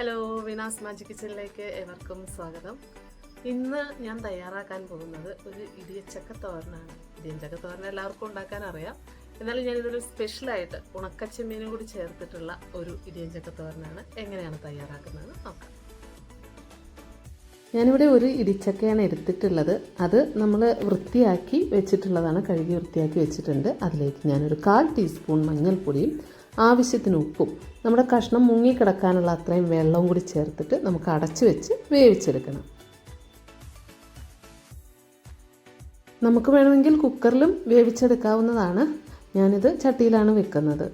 Hello വിനാസ് magic കിച്ചണിലേക്ക് ഏവർക്കും സ്വാഗതം. ഇന്ന് ഞാൻ തയ്യാറാക്കാൻ പോകുന്നത് ഒരു ഇടിയച്ചക്ക തോരനാണ്. ഇടിയച്ചക്ക തോരൻ എല്ലാവർക്കും ഉണ്ടാക്കാൻ അറിയാം. എന്നാലും ഞാനിതൊരു സ്പെഷ്യലായിട്ട് ഉണക്കച്ചെമ്മീനും കൂടി ചേർത്തിട്ടുള്ള ഒരു ഇടിയച്ചക്ക തോരനാണ്. എങ്ങനെയാണ് തയ്യാറാക്കുന്നത്? നോക്കാം. ഞാനിവിടെ ഒരു ഇടിച്ചക്കയാണ് എടുത്തിട്ടുള്ളത്. അത് നമ്മൾ വൃത്തിയാക്കി വെച്ചിട്ടുള്ളതാണ്. കഴുകി വൃത്തിയാക്കി വെച്ചിട്ടുണ്ട്. അതിലേക്ക് ഞാനൊരു കാൽ ടീസ്പൂൺ മഞ്ഞൾപ്പൊടിയും ആവശ്യത്തിന് ഉപ്പും. നമ്മുടെ കഷ്ണം മുങ്ങിക്കിടക്കാനുള്ള അത്രയും വെള്ളവും കൂടി ചേർത്തിട്ട് നമുക്ക് അടച്ചു വെച്ച് വേവിച്ചെടുക്കണം. നമുക്ക് വേണമെങ്കിൽ കുക്കറിലും വേവിച്ചെടുക്കാവുന്നതാണ്. ഞാനിത് ചട്ടിയിലാണ് വെക്കുന്നത്.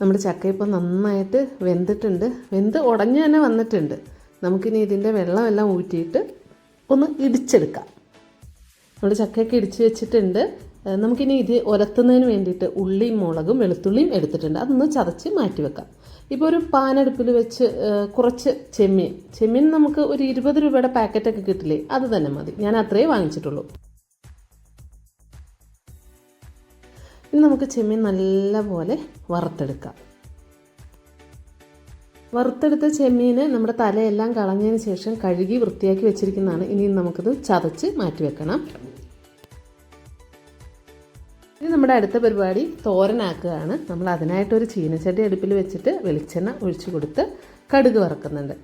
നമ്മുടെ ചക്ക ഇപ്പോൾ നന്നായിട്ട് വെന്തിട്ടുണ്ട്. വെന്ത് ഉടഞ്ഞു തന്നെ വന്നിട്ടുണ്ട്. നമുക്കിനി ഇതിന്റെ വെള്ളമെല്ലാം ഊറ്റിയിട്ട് ഒന്ന് ഇടിച്ചെടുക്കാം. നമ്മുടെ ചക്കയൊക്കെ ഇടിച്ച് വെച്ചിട്ടുണ്ട്. നമുക്കിനി ഇത് ഉലത്തുന്നതിന് വേണ്ടിയിട്ട് ഉള്ളിയും മുളകും വെളുത്തുള്ളിയും എടുത്തിട്ടുണ്ട്. അതൊന്ന് ചതച്ച് മാറ്റി വെക്കാം. ഇപ്പോൾ ഒരു പാനടുപ്പിൽ വെച്ച് കുറച്ച് ചെമ്മീൻ. ചെമ്മീൻ നമുക്ക് ഒരു ഇരുപത് രൂപയുടെ പാക്കറ്റൊക്കെ കിട്ടില്ലേ? അത് തന്നെ മതി. ഞാൻ അത്രയേ വാങ്ങിച്ചിട്ടുള്ളൂ. ഇനി നമുക്ക് ചെമ്മീൻ നല്ലപോലെ വറുത്തെടുക്കാം. വറുത്തെടുത്ത ചെമ്മീന് നമ്മുടെ തലയെല്ലാം കളഞ്ഞതിന് ശേഷം കഴുകി വൃത്തിയാക്കി വെച്ചിരിക്കുന്നതാണ്. ഇനി നമുക്കിത് ചതച്ച് മാറ്റി വെക്കണം. ഇനി നമ്മുടെ അടുത്ത പരിപാടി തോരനാക്കുകയാണ്. നമ്മൾ അതിനായിട്ടൊരു ചീനച്ചട്ടി അടുപ്പിൽ വെച്ചിട്ട് വെളിച്ചെണ്ണ ഒഴിച്ചു കൊടുത്ത് കടുക് വറക്കുന്നുണ്ട്.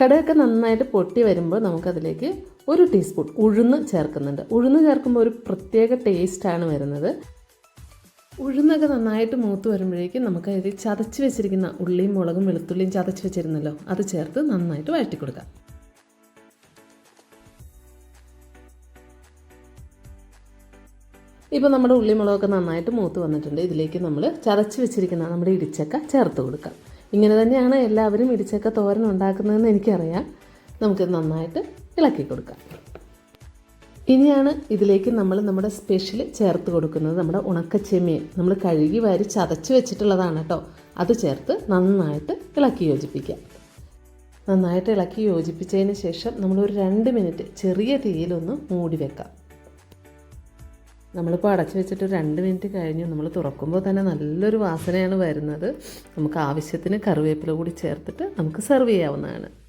കടുകൊക്കെ നന്നായിട്ട് പൊട്ടി വരുമ്പോൾ നമുക്കതിലേക്ക് ഒരു ടീസ്പൂൺ ഉഴുന്ന് ചേർക്കുന്നുണ്ട്. ഉഴുന്ന് ചേർക്കുമ്പോൾ ഒരു പ്രത്യേക ടേസ്റ്റാണ് വരുന്നത്. ഉഴുന്നൊക്കെ നന്നായിട്ട് മൂത്ത് വരുമ്പോഴേക്കും നമുക്ക് അതിൽ ചതച്ച് വെച്ചിരിക്കുന്ന ഉള്ളിയും മുളകും വെളുത്തുള്ളിയും ചതച്ച് വെച്ചിരുന്നല്ലോ അത് ചേർത്ത് നന്നായിട്ട് വഴറ്റി കൊടുക്കാം. ഇപ്പോൾ നമ്മുടെ ഉള്ളിമുളകൊക്കെ നന്നായിട്ട് മൂത്ത് വന്നിട്ടുണ്ട്. ഇതിലേക്ക് നമ്മൾ ചതച്ച് വെച്ചിരിക്കുന്ന നമ്മുടെ ഇടിച്ചക്ക ചേർത്ത് കൊടുക്കാം. ഇങ്ങനെ തന്നെയാണ് എല്ലാവരും ഇടിച്ചക്ക തോരൻ ഉണ്ടാക്കുന്നതെന്ന് എനിക്കറിയാം. നമുക്കിത് നന്നായിട്ട് ഇളക്കി കൊടുക്കാം. ഇനിയാണ് ഇതിലേക്ക് നമ്മൾ നമ്മുടെ സ്പെഷ്യൽ ചേർത്ത് കൊടുക്കുന്നത് നമ്മുടെ ഉണക്കച്ചെമ്മീൻ നമ്മൾ കഴുകി വാരി ചതച്ച് വെച്ചിട്ടുള്ളതാണ് കേട്ടോ. അത് ചേർത്ത് നന്നായിട്ട് ഇളക്കി യോജിപ്പിക്കാം. നന്നായിട്ട് ഇളക്കി യോജിപ്പിച്ചതിന് ശേഷം നമ്മളൊരു രണ്ട് മിനിറ്റ് ചെറിയ തീയിലൊന്ന് മൂടി വെക്കാം. നമ്മളിപ്പോൾ അടച്ചു വെച്ചിട്ട് രണ്ട് മിനിറ്റ് കഴിഞ്ഞു. നമ്മൾ തുറക്കുമ്പോൾ തന്നെ നല്ലൊരു വാസനയാണ് വരുന്നത്. നമുക്ക് ആവശ്യത്തിന് കറിവേപ്പില കൂടി ചേർത്തിട്ട് നമുക്ക് സെർവ് ചെയ്യാവുന്നതാണ്.